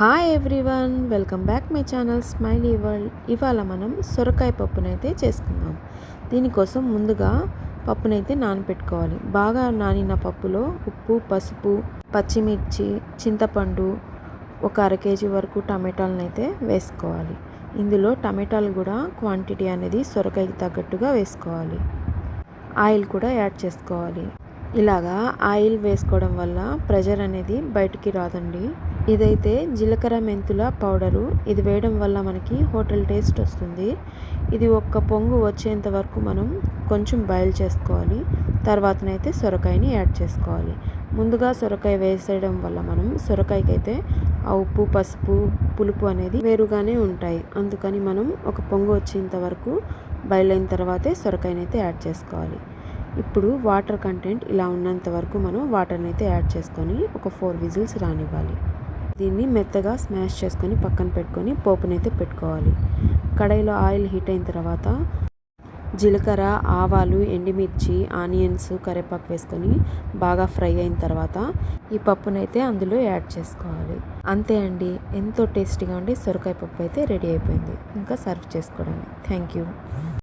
Hi everyone welcome back my channel smiley world ఇవాళ మనం సొరకాయ పప్పునైతే చేసుకుందాం. దీనికోసం ముందుగా పప్పునైతే నానబెట్టుకోవాలి బాగా నానిన పప్పులో ఉప్పు పసుపు పచ్చిమిర్చి చింతపండు ఒక అర కేజీ వరకు టమాటాలను అయితే వేసుకోవాలి. ఇందులో టమాటాలు కూడా క్వాంటిటీ అనేది సొరకాయకి తగ్గట్టుగా వేసుకోవాలి. ఆయిల్ కూడా యాడ్ చేసుకోవాలి. ఇలాగా ఆయిల్ వేసుకోవడం వల్ల ప్రెషర్ అనేది బయటికి రాదండి. ఇదైతే జీలకర్ర మెంతుల పౌడరు. ఇది వేయడం వల్ల మనకి హోటల్ టేస్ట్ వస్తుంది. ఇది ఒక్క పొంగు వచ్చేంత వరకు మనం కొంచెం బాయిల్ చేసుకోవాలి. తర్వాతనైతే సొరకాయని యాడ్ చేసుకోవాలి. ముందుగా సొరకాయ వేసేయడం వల్ల మనం సొరకాయకైతే ఆ ఉప్పు పసుపు పులుపు అనేది వేరుగానే ఉంటాయి. అందుకని మనం ఒక పొంగు వచ్చేంత వరకు బాయిల్ అయిన తర్వాతే సొరకాయనైతే యాడ్ చేసుకోవాలి. ఇప్పుడు వాటర్ కంటెంట్ ఇలా ఉన్నంత వరకు మనం వాటర్ని అయితే యాడ్ చేసుకొని ఒక ఫోర్ విజిల్స్ రానివ్వాలి. దీన్ని మెత్తగా స్మాష్ చేసుకొని పక్కన పెట్టుకొని పోపునైతే పెట్టుకోవాలి. కడాయిలో ఆయిల్ హీట్ అయిన తర్వాత జీలకర్ర ఆవాలు ఎండుమిర్చి ఆనియన్స్ కరివేపాకు వేసుకొని బాగా ఫ్రై అయిన తర్వాత ఈ పప్పునైతే అందులో యాడ్ చేసుకోవాలి. అంతే అండి. ఎంతో టేస్టీగా ఉండి సొరకాయ పప్పు అయితే రెడీ అయిపోయింది. ఇంకా సర్వ్ చేసుకోవడమే. Thank you.